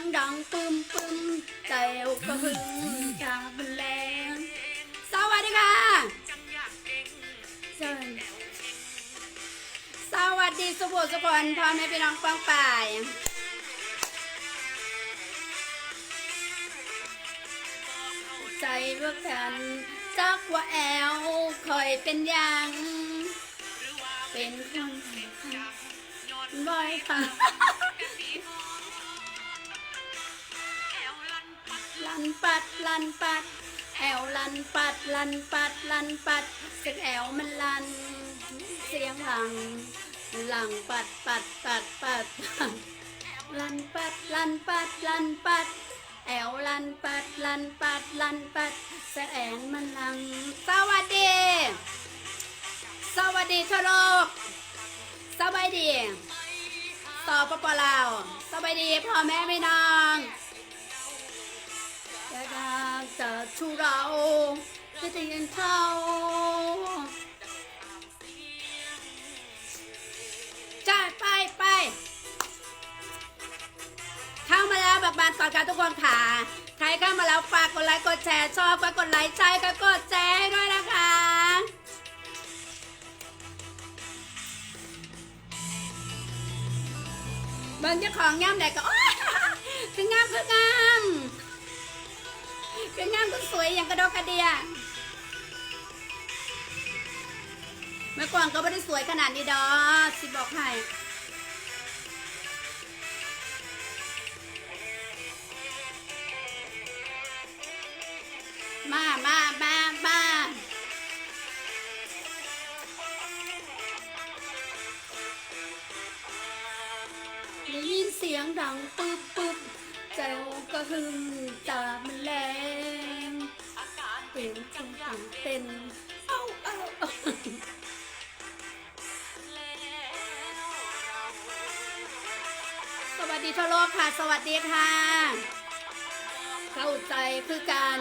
งดังปึ้มปึ้มใจก็หึงกาบแรงสวัสดีค่ะสวัสดีสวัสดีสุภูสุคนพ่อแม่พี่น้องป้องป่ายใจพวกฉันจักว่าแอลคอยเป็นยังเป็นคนบ่อยค่ะ ลันปัดลันปัด แอวลันปัดลันปัดลันปัดเสียงแอวมันลัน เสียงหลัง หลังปัดปัดปัดปัดลันปัดลันปัดลันปัด แอวลันปัดลันปัดลันปัดเสียงแอนมันลัง สวัสดี สวัสดีทั่วโลกสบายดีต่อปปลาวสบายดีพ่อแม่พี่นองจะดัง จะชูเราจะได้ยินเขาจ้าไปไปเข้ามาแล้วบักบานก่อนค่ะทุกคนค่ะ ใครเข้ามาแล้วฝากกดไลค์กดแชร์ชอบก็กดไลค์ใช่ก็กดแชร์ให้ด้วยนะคะบิ่งเจ้าของย่ำใดก็โอ๊ยคืองามคืองาม คืองามคือสวยอย่างกระโดดกระเดีย เมื่อก่อนก็ไม่ได้สวยขนาดนี้ดอกสิบอกให้มามามามาได้ยินเสียงดังปึ๊บปึ๊บใจก็หึงตามัน เป็นจังตังเป็นเอ้าเอ้าเอ้าสวัสดีทั่วโลกค่ะ สวัสดีค่ะ เข้าใจคือกัน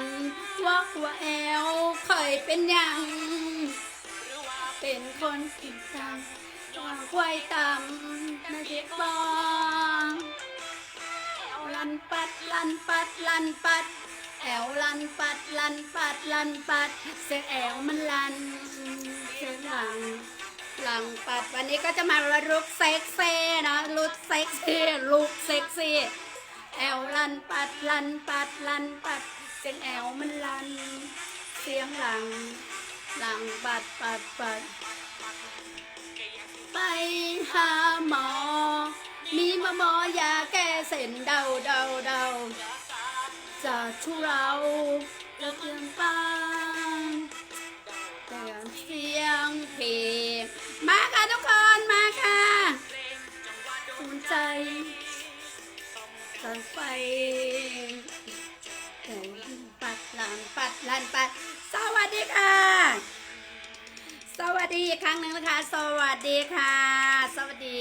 ว่าว่าแอลเคยเป็นหยังเป็นคนกินตังวางควายต่ำนะเด็กบองลันปัดลันปัดลันปัด แอวลันปัดลันปัดลันปัด เสียงแอวมันลันเสียงหลังหลังปัดวันนี้ก็จะมาลุกเซ็กซี่นะลุกเซ็กซี่ลุกเซ็กซี่แอวลันปัดลันปัดลันปัด เสียงแอวมันลัน เสียงหลัง หลังปัดปัดปัด ไปหาหมอ มีมาหมอยาแก้เส้นเดาเดาเดา จะทุเราจะเตือนปางแต่เสียงเพลงมาค่ะทุกคนมาค่ะสนใจสันไฟ ดีอีกครั้งหนึ่งนะคะ สวัสดีค่ะ สวัสดี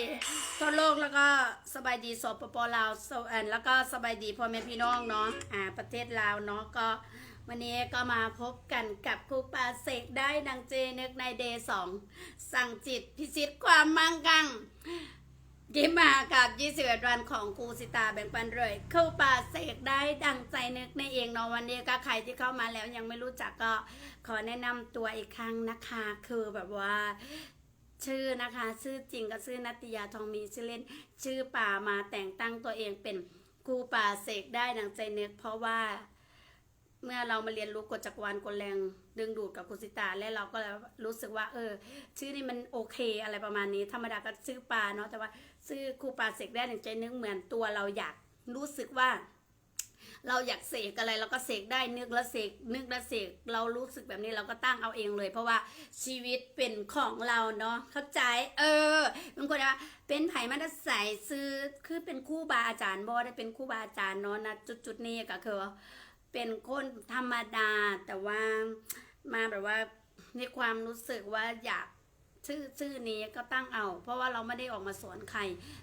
ทั่วโลกแล้วก็สบายดีสปปลาวสวแล้วก็สบายดีพ่อแม่พี่น้องเนาะอ่าประเทศลาวเนาะก็วันนี้ก็มาพบกันกับครูปาเสกได้ดังเจนึกในเดย์สองสั่งจิตพิชิตความมั่งคั่ง ยิ้มมากับ21วันของครูสิตาแบ่งปันเลยเข้าป่าเสกได้ดังใจนึกในเองเนาะวันนี้ก็ใครที่เข้ามาแล้วยังไม่รู้จักก็ขอแนะนำตัวอีกครั้งนะคะ คือแบบว่าชื่อนะคะ ชื่อจริงก็ชื่อนัตยาทองมีชื่อเล่น ชื่อป่ามาแต่งตั้งตัวเองเป็นครูป่าเสกได้ดังใจนึก เพราะว่า เมื่อเรามาเรียนรู้กฎจักรวาลกฎแรงดึงดูดกับกุสิตาและเราก็รู้สึกว่า เออ ชื่อนี้มันโอเค อะไรประมาณนี้ ธรรมดาก็ชื่อปลาเนาะแต่ว่า ชื่อครูปาเสกได้หนึ่งใจนึกเหมือนตัวเราอยากรู้สึกว่า เราอยากเสกอะไรเราก็เสกได้นึกแล้วเสกนึกแล้วเสกเรารู้สึกแบบนี้เราก็ตั้งเอาเองเลย เพราะว่าชีวิตเป็นของเราเนาะเข้าใจ เออบางคนว่าเป็นไผ่มาตรใส่ซื้อคือเป็นคู่บาอาจารย์บ่ได้เป็นคู่บาอาจารย์เนาะนะจุดๆนี้ก็คือเป็นคนธรรมดาแต่ว่ามาแบบว่าในความรู้สึกว่าอยาก ชื่อชื่อนี้ก็ตั้งเอา เพราะว่าเราไม่ได้ออกมาสอนใคร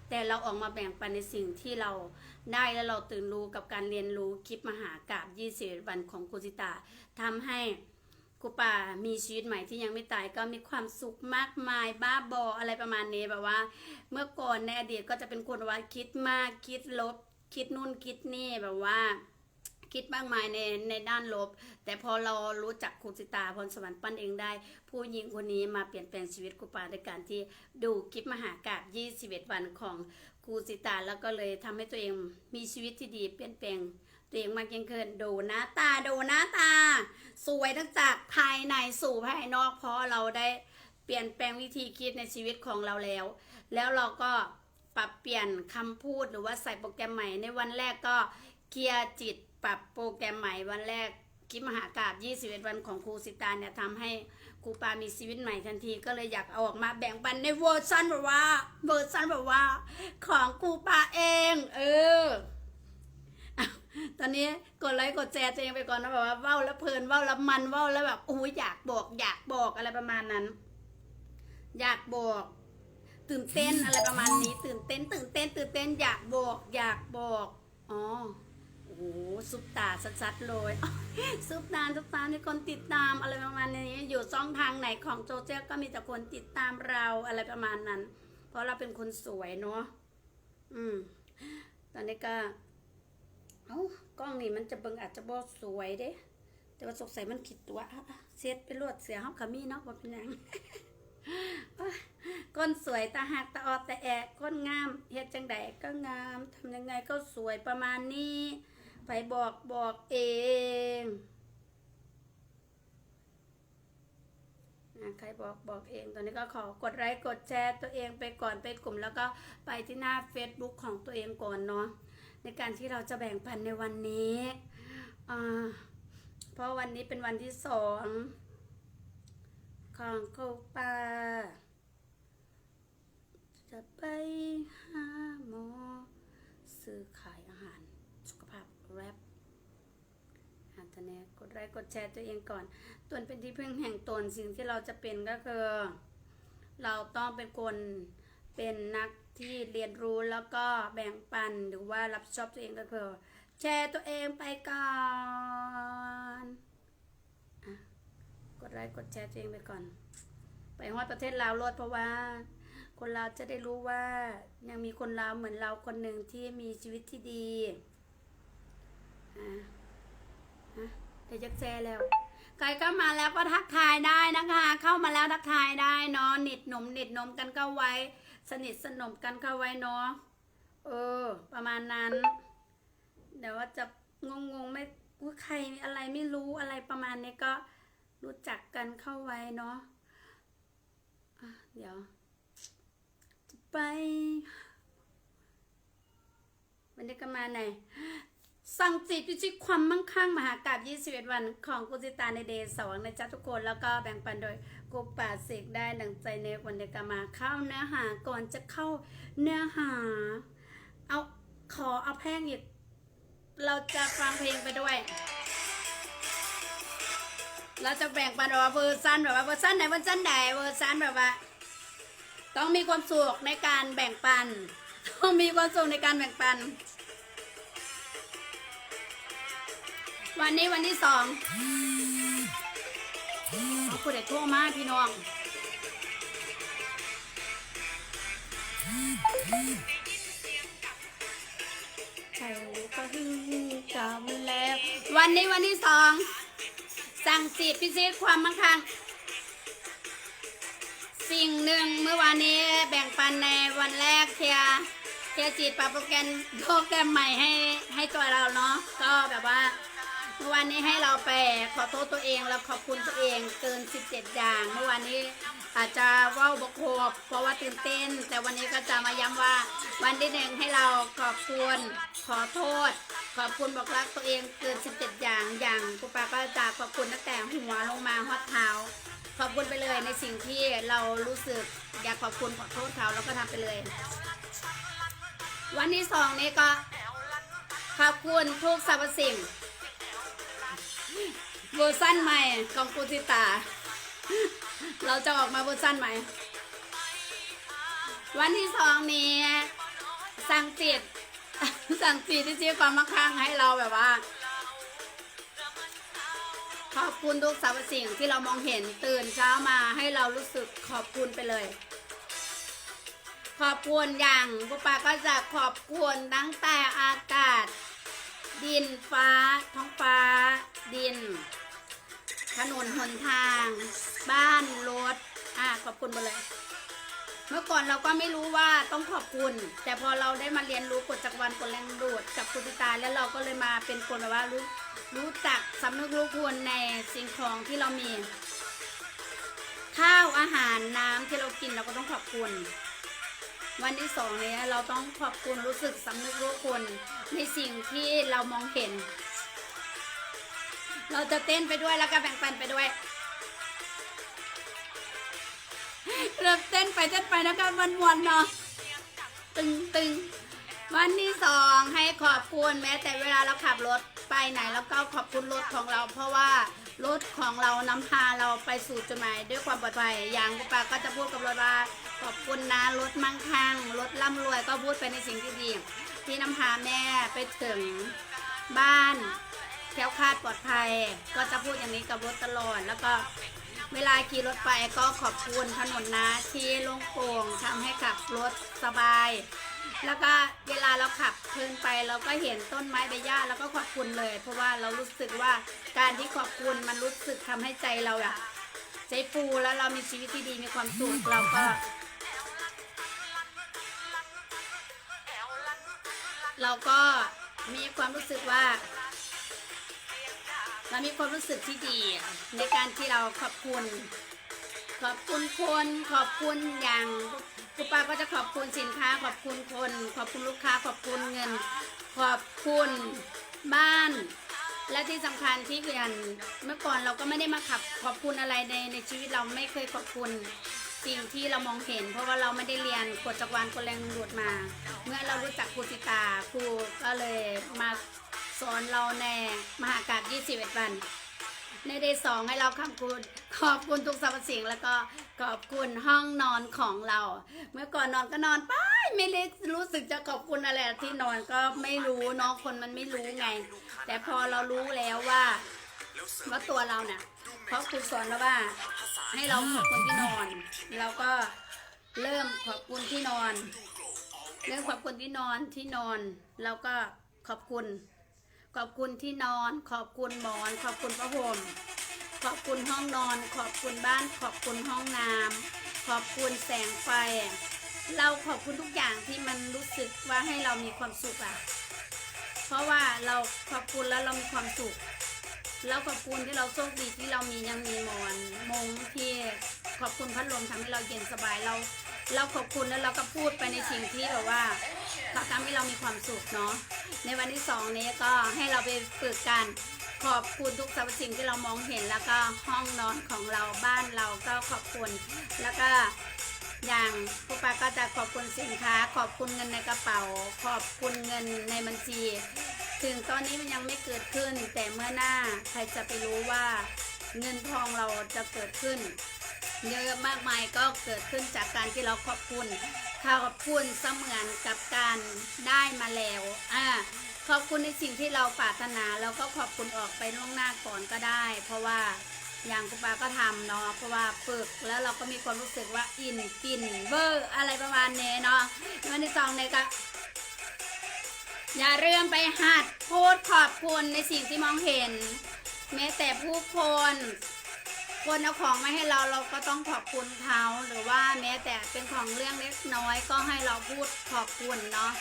แต่เราออกมาแบ่งปันในสิ่งที่เราได้แล้วเราตื่นรู้กับการเรียนรู้คลิปมหากาบ20วันของกุจิตาทำให้ครูป่ามีชีวิตใหม่ที่ยังไม่ตายก็มีความสุขมากมายบ้าบออะไรประมาณนี้แบบว่า เมื่อก่อนในอดีตก็จะเป็นคนว่าคิดมากคิดลบ คิดนู่นคิดนี่แบบว่า คิดมากมายในในด้านลบ แต่พอเรารู้จักครูสิตาพรสวรรค์ปั้นเองได้ ผู้หญิงคนนี้มาเปลี่ยนแปลงชีวิตครูปาในการที่ดูคลิปมหากาบ21 วันของครูสิตาแล้วก็เลยทำให้ตัวเองมีชีวิตที่ดีเปลี่ยนแปลงตัวเองมากยิ่งขึ้นดูหน้าตาดูหน้าตา สวยทั้งจากภายในสู่ภายนอกเพราะเราได้เปลี่ยนแปลงวิธีคิดในชีวิตของเราแล้ว แล้วเราก็ปรับเปลี่ยนคำพูดหรือว่าใส่โปรแกรมใหม่ในวันแรกก็เคลียร์จิต ปรับโปรแกรมใหม่วันแรกคลิปมหากราบ21 วันของครูสิตาเนี่ยทำให้ครูปามีชีวิตใหม่ทันทีก็เลยอยากเอาออกมาแบ่งปันในเวอร์ชันแบบว่าเวอร์ชันแบบว่า ของครูปาเอง เออ ตอนนี้กดไลค์กดแชร์ตัวเองไปก่อนนะแบบว่าเว้าแล้วเพลินเว้าแล้วมันเว้าแล้วแบบอู้ยอยากบอก อยากบอกอะไรประมาณนั้น อยากบอกตื่นเต้นอะไรประมาณนี้ ตื่นเต้น ตื่นเต้น ตื่นเต้น อยากบอก อยากบอกอ๋อ อ้โหซุปตาสัดๆเลยซุปตาซุปตามีคนติดตามอะไรประมาณนี้ อยู่ช่องทางไหนของโซเชียลก็มีแต่คนติดตามเราอะไรประมาณนั้น เพราะเราเป็นคนสวยเนาะอืม ตอนนี้ก็เอ้ากล้องนี่มันจะเบิ่งอาจจะบ่สวยเด้ แต่ว่าสงสัยมันคิดตัวอะเซตไปรวดเสียเฮาขมีเนาะบ่เป็นหยังก้นสวยตาหักตาออดตาแอะก้นงามเฮ็ดจังใดก็งามทำยังไงก็สวยประมาณนี้ ไปบอกบอกเองอะใครบอกบอกเองตอนนี้ก็ขอกดไลค์กดแชร์ตัวเองไปก่อนไปกลุ่ม แล้วก็ไปที่หน้า Facebook ของตัวเองก่อนเนาะในการที่เราจะแบ่งปันในวันนี้เพราะวันนี้เป็นวันที่สองของโคปาจะไปหาหมอซื้อขายอาหาร สุขภาพแรป นตอนนี้กดไลค์กดแชร์ตัวเองก่อนตนเป็นที่พึ่งแห่งตนสิ่งที่เราจะเป็นก็คือ เราต้องเป็นคนเป็นนักที่เรียนรู้แล้วก็แบ่งปันหรือว่ารับชอบตัวเองก็คือ แชร์ตัวเองไปก่อนอกดไลค์กดแชร์ตัวเองไปก่อน ไปฮอดประเทศลาวรถเพราะว่า คนลาวจะได้รู้ว่ายังมีคนลาวเหมือนเราคนหนึ่งที่มีชีวิตที่ดีอะ อะเดี๋ยวจะแชร์แล้ว ใครเข้ามาแล้วก็ทักทายได้นะคะ เข้ามาแล้วทักทายได้เนาะหนิดหนมหนิดหนมกันเข้าไว้ สนิทสนมกันเข้าไว้เนาะเออ ประมาณนั้น เดี๋ยวว่าจะงงงไม่ว่าใครอะไรไม่รู้อะไรประมาณนี้ก็รู้จักกันเข้าไว้เนาะะเดี๋ยว ไปวันนี้ก็มาไหน สั่งจิตพิชิตความมั่งคั่งมหากราบ21 วันของกุจิตาในเดย์สองนะจ๊ะทุกคนแล้วก็แบ่งปันโดยกูป่าเสกได้ดังใจในวันเดกามาเข้าเนื้อหาก่อนจะเข้าเนื้อหา เอาขอเอาแพงอีกเราจะฟังเพลงไปด้วย เราจะแบ่งปันแบบว่าเวอร์ซันแบบว่าเวอร์ซันไหนเวอร์ซันไหนเวอร์ซันแบบว่า ต้องมีความสุขในการแบ่งปัน ต้องมีความสุขในการแบ่งปัน วันนี้วันที่สองเอาคุณเด็กโทรมาพี่น้องใช่ก็คือกำแล้ว วันนี้วันที่สอง สั่งสิทธิพิเศษความมั่งคั่งสิ่งหนึ่งเมื่อวานนี้แบ่งปันในวันแรกเคลียร์เคลียร์จิตปรับโปรแกรมโปรแกรมใหม่ให้ให้ตัวเราเนาะก็แบบว่า เมื่อวานนี้ให้เราไปขอโทษตัวเองแล้วขอบคุณตัวเองเกิน 17 อย่าง เมื่อวานนี้อาจจะว่าบกครบเพราะว่าตื่นเต้น แต่วันนี้ก็จะมาย้ำว่า วันที่หนึ่งให้เราขอบคุณขอโทษ ขอบคุณบอกรักตัวเองเกิน 17 อย่างอย่างกุปาก็จะขอบคุณตั้งแต่หัวลงมาฮอดเท้าขอบคุณไปเลยในสิ่งที่เรารู้สึกอยากขอบคุณขอโทษเขาแล้วก็ทำไปเลย วันที่สองนี้ก็ขอบคุณทุกสรรพสิ่ง เวอร์ชั่นใหม่ของกุติตา เราจะออกมาเวอร์ชั่นใหม่ วันที่สองนี้สั่งจิตสั่งจิตที่ชี้ความมั่งคั่งให้เราแบบว่า ขอบคุณทุกสรรพสิ่งที่เรามองเห็นตื่นเช้ามาให้เรารู้สึกขอบคุณไปเลยขขอบคุณอย่างปุปาก็จะขอบคุณตั้งแต่อากาศ ดินฟ้า ท้องฟ้า ดิน ถนนหนทาง บ้านรถอะขอบคุณหมดเลย เมื่อก่อนเราก็ไม่รู้ว่าต้องขอบคุณ แต่พอเราได้มาเรียนรู้กฎจักรวาลกฎแรงดูดกับคุณตาแล้วเราก็เลยมาเป็นคนแบบว่ารู้รู้จักสำนึกรู้คุณในสิ่งของที่เรามี ข้าวอาหารน้ำที่เรากินเราก็ต้องขอบคุณ วันที่สองเนี้ยเราต้องขอบคุณรู้สึกสำนึกรู้คุณในสิ่งที่เรามองเห็น เราจะเต้นไปด้วยแล้วก็แบ่งปันไปด้วยเริ่มเต้นไปเต้นไปแล้วก็วนวันๆเนาะตึงตึงวันที่สองให้ขอบคุณแม้แต่เวลาเราขับรถไปไหนแล้วก็ขอบคุณรถของเรา เพราะว่า รถของเรานำพาเราไปสู่จุดหมายด้วยความปลอดภัยอย่างคุณปาก็จะพูดกับรถว่าขอบคุณนะรถมั่งคั่งรถร่ำรวยก็พูดไปในสิ่งที่ดีที่นำพาแม่ไปถึงบ้านแคล้วคลาดปลอดภัย ก็จะพูดอย่างนี้กับรถตลอด แล้วก็เวลาขี่รถไปก็ขอบคุณถนนนะที่โล่งโปร่งทำให้ขับรถสบาย แล้วก็เวลาเราขับเพลินไปเราก็เห็นต้นไม้ใบหญ้าแล้วก็ขอบคุณเลย เพราะว่าเรารู้สึกว่าการที่ขอบคุณมันรู้สึกทำให้ใจเราอะใจฟูแล้วเรามีชีวิตที่ดีมีความสุขเราก็ เราก็มีความรู้สึกว่าเรามีความรู้สึกที่ดีในการที่เราขอบคุณ ขอบคุณคนขอบคุณอย่างคุณป้าก็จะขอบคุณสินค้า ขอบคุณคน ขอบคุณลูกค้า ขอบคุณเงิน ขอบคุณบ้าน และที่สำคัญที่คืออย่างเมื่อก่อนเราก็ไม่ได้มาขับขอบคุณอะไรในในชีวิตเราไม่เคยขอบคุณสิ่งที่เรามองเห็น เพราะว่าเราไม่ได้เรียนกฎจักรวาลกฎแรงดูดมา เมื่อเรารู้จักครูติตาครูก็เลยมาสอนเราในมหากาศ21 วัน ในเดย์สองให้เราขอบคุณขอบคุณทุกสรรพสิ่งแล้วก็ขอบคุณห้องนอนของเรา เมื่อก่อนนอนก็นอนไปไม่ได้รู้สึกจะขอบคุณอะไรที่นอนก็ไม่รู้เนาะคนมันไม่รู้ไง แต่พอเรารู้แล้วว่าว่าตัวเราเนี่ยเพราะครูสอนเราว่า ให้เราขอบคุณที่นอน เราก็เริ่มขอบคุณที่นอน เริ่มขอบคุณที่นอนที่นอนแล้วก็ขอบคุณ ขอบคุณที่นอน ขอบคุณหมอน ขอบคุณผ้าห่ม ขอบคุณห้องนอน ขอบคุณบ้าน ขอบคุณห้องน้ำขอบคุณแสงไฟ เราขอบคุณทุกอย่างที่มันรู้สึกว่าให้เรามีความสุขอะเพราะว่าเราขอบคุณแล้วเรามีความสุขแล้วขอบคุณที่เราโชคดีที่เรามียังมีหมอนมงที่ขอบคุณพัดลมทำให้เราเย็นสบายเรา เราขอบคุณแล้วเราก็พูดไปในสิ่งที่แบบว่าทำให้เรามีความสุขเนาะในวันที่สองนี้ก็ให้เราไปฝึกกันขอบคุณทุกสรรพสิ่งที่เรามองเห็นแล้วก็ห้องนอนของเราบ้านเราก็ขอบคุณ แล้วก็อย่างพวกปาก็จะขอบคุณสินค้า ขอบคุณเงินในกระเป๋า ขอบคุณเงินในบัญชี ถึงตอนนี้มันยังไม่เกิดขึ้น แต่เมื่อหน้าใครจะไปรู้ว่าเงินทองเราจะเกิดขึ้น เยอะมากมายก็เกิดขึ้นจากการที่เราขอบคุณขอบคุณเสมือนกับการได้มาแล้วอ่าขอบคุณในสิ่งที่เราปรารถนาแล้วก็ขอบคุณออกไปล่วงหน้าก่อนก็ได้ เพราะว่าอย่างคุณปาก็ทำเนาะเพราะว่าฝึกแล้วเราก็มีความรู้สึกว่าอินกินเบอร์อะไรประมาณนี้เนาะวันที่สองเนี่ยก็อย่าเริ่มไปหัดพูดขอบคุณในสิ่งที่มองเห็น แม้แต่ผู้คน คนเอาของมาให้เราเราก็ต้องขอบคุณเขาหรือว่าแม้แต่เป็นของเรื่องเล็กน้อยก็ให้เราพูดขอบคุณเนาะ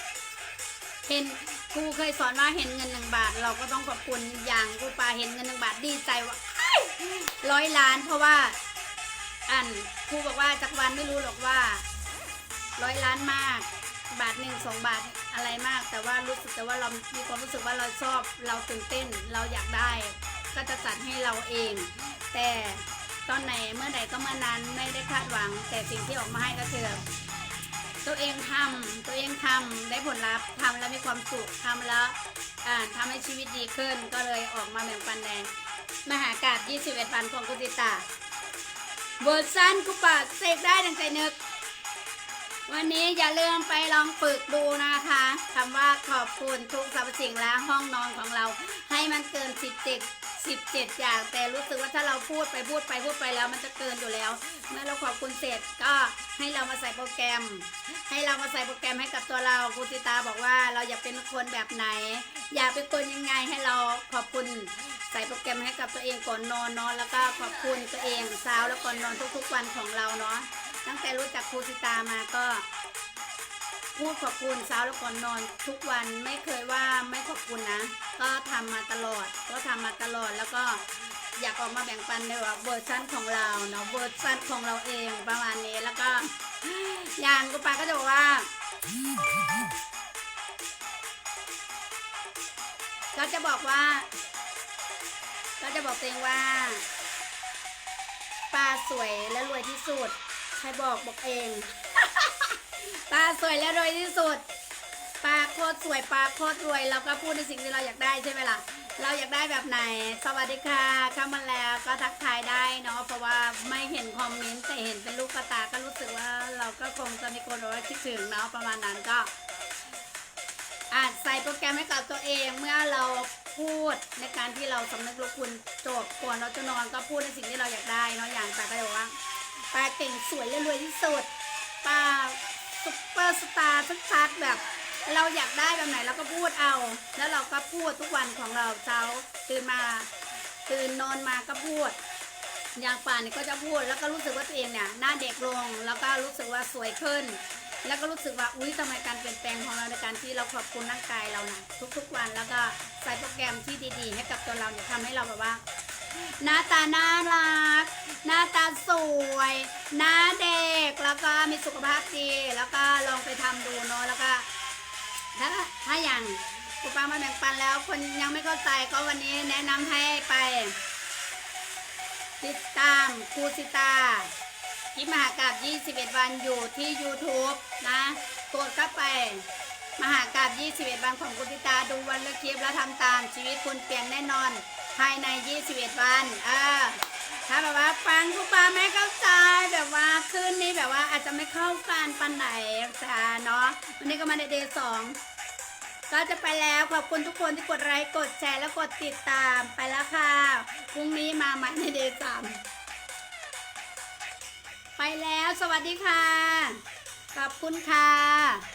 เห็นครูเคยสอนว่าเห็นเงินหนึ่งบาท เราก็ต้องขอบคุณอย่างครูปาเห็นเงินหนึ่งบาทดีใจว่าร้อยล้าน เพราะว่า อันครูบอกว่าจักรวาลไม่รู้หรอกว่าร้อยล้านมาก บาทหนึ่งสองบาทอะไรมาก แต่ว่ารู้สึกแต่ว่าเรามีความรู้สึกว่าเราชอบเราตื่นเต้นเราอยากได้ ก็จะจัดให้เราเอง แต่ตอนไหนเมื่อใดก็เมื่อนั้นไม่ได้คาดหวัง แต่สิ่งที่ออกมาให้ก็คือ ตัวเองทำตัวเองทำได้ผลลัพธ์ทำแล้วมีความสุขทำแล้วอ่าทำให้ชีวิตดีขึ้นก็เลยออกมาแบ่งปันแดงมหากาศ21วันของกุติตาเวอร์ซันกุปะเสกได้ดังใจนึก วันนี้อย่าลืมไปลองฝึกดูนะคะคำว่าขอบคุณทุกสรรพสิ่งและห้องนอนของเรา ให้มันเกินสิบเจ็ด 17 อย่าง แต่รู้สึกว่าถ้าเราพูดไปพูดไปพูดไปแล้ว มันจะเกินอยู่แล้วเมื่อเราขอบคุณเสร็จก็ให้เรามาใส่โปรแกรม ให้เรามาใส่โปรแกรมให้กับตัวเราครูติตาบอกว่าเราอยากเป็นคนแบบไหน อยากเป็นคนยังไงให้เราขอบคุณใส่โปรแกรมให้กับตัวเองก่อนนอนนาะแล้วก็ขอบคุณตัวเองเช้าแล้วก่อนนอนทุกๆวันของเราเนาะตั้งแต่รู้จักครูติตามาก็ พูดขอบคุณเช้าแล้วก่อนนอน ทุกวันไม่เคยว่าไม่ขอบคุณนะ ก็ทำมาตลอด ก็ทำมาตลอดแล้วก็อยากออกมาแบ่งปันในว่าเวอร์ชันของเราเนาะเวอร์ชันของเราเองประมาณนี้แล้วก็อย่างกูปาก็จะบอกว่า ก็จะบอกว่า ก็จะบอกตัวเองว่าปลาสวยและรวยที่สุดใครบอกบอกเอง ปลาสวยและรวยที่สุดปลาโคตรสวยปลาโคตรรวย เราก็พูดในสิ่งที่เราอยากได้ใช่ไหมล่ะ เราอยากได้แบบไหน สวัสดีค่ะเข้ามาแล้วก็ทักทายได้เนาะ เพราะว่าไม่เห็นคอมเมนต์แต่เห็นเป็นลูกกระตา ก็รู้สึกว่าเราก็คงจะมีคนบอกว่าคิดถึงเนาะประมาณนั้นก็อาจใส่โปรแกรมให้กับตัวเองเมื่อเราพูดในการที่เราสำนึกรู้คุณจบก่อนเราจะนอนก็พูดในสิ่งที่เราอยากได้เนาะอย่างปาก็จะบอกว่าปาเก่งสวยและรวยที่สุดปา ซุปเปอร์สตาร์ชัดๆแบบ เราอยากได้แบบไหนเราก็พูดเอา แล้วเราก็พูดทุกวันของเราเช้าตื่นมาตื่นนอนมาก็พูด อย่างป่านนี่ก็จะพูด แล้วก็รู้สึกว่าตัวเองเนี่ยหน้าเด็กลง แล้วก็รู้สึกว่าสวยขึ้น แล้วก็รู้สึกว่าอุ้ยทำไมการเปลี่ยนแปลงของเราในการที่เราขอบคุณร่างกายเรานะทุกๆวันแล้วก็ใส่โปรแกรมที่ดีๆ ให้กับตัวเราเนี่ยทำให้เราแบบว่า หน้าตาน่ารัก หน้าตาสวย หน้าเด็ก แล้วก็มีสุขภาพดี แล้วก็ลองไปทำดูเนาะ แล้วก็ ถ้าถ้าอย่างกูปังมาแบ่งปันแล้ว คนยังไม่เข้าใจก็วันนี้แนะนำให้ไป ติดตามครูสิตาที่มหากราบ21 วันอยู่ที่ YouTube นะกดเข้าไปมหากราบ21 วันของคุณติตาดูวันละคลิปแล้วทำตามชีวิตคุณเปลี่ยนแน่นอน ภายใน 21 วัน เออ ถ้าแบบว่าฟังคุณปาไม่เข้าใจแบบว่าขึ้นนี้แบบว่าอาจจะไม่เข้ากันปันไหนจ้าเนาะ วันนี้ก็มาในเดย์สองก็จะไปแล้วขอบคุณทุกคนที่กดไลค์กดแชร์และกดติดตามไปแล้วค่ะพรุ่งนี้มาใหม่ในเดย์สามไปแล้วสวัสดีค่ะ ขอบคุณค่ะ